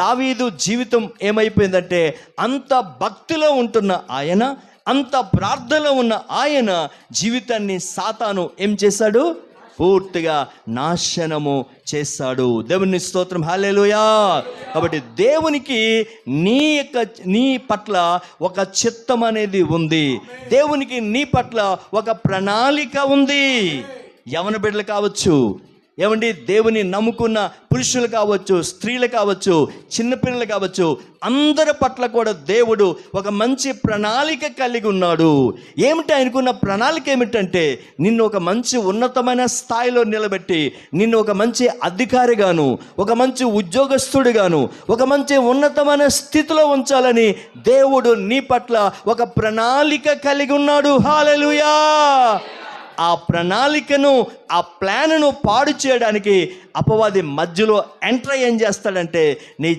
దావీదు జీవితం ఏమైపోయిందంటే అంత భక్తిలో ఉంటున్న ఆయన అంత ప్రార్థనలో ఉన్న ఆయన జీవితాన్ని సాతాను ఏం చేశాడు? పూర్తిగా నాశనము చేస్తాడు దేవుని స్తోత్రం. హాలేలుయా కాబట్టి దేవునికి నీ యొక్క నీ పట్ల ఒక చిత్తం అనేది ఉంది. దేవునికి నీ పట్ల ఒక ప్రణాళిక ఉంది. యవన బిడ్డలు కావచ్చు ఏమండి? దేవుని నమ్ముకున్న పురుషులు కావచ్చు స్త్రీలు కావచ్చు చిన్నపిల్లలు కావచ్చు అందరి పట్ల కూడా దేవుడు ఒక మంచి ప్రణాళిక కలిగి ఉన్నాడు. ఏమిటి ఆయనకున్న ప్రణాళిక ఏమిటంటే నిన్ను ఒక మంచి ఉన్నతమైన స్థాయిలో నిలబెట్టి నిన్ను ఒక మంచి అధికారిగాను ఒక మంచి ఉద్యోగస్తుడిగాను ఒక మంచి ఉన్నతమైన స్థితిలో ఉంచాలని దేవుడు నీ పట్ల ఒక ప్రణాళిక కలిగి ఉన్నాడు. హాలలుయా ఆ ప్రణాళికను ఆ ప్లాన్ను పాడు చేయడానికి అపవాది మధ్యలో ఎంటర్ ఏం చేస్తాడంటే నీ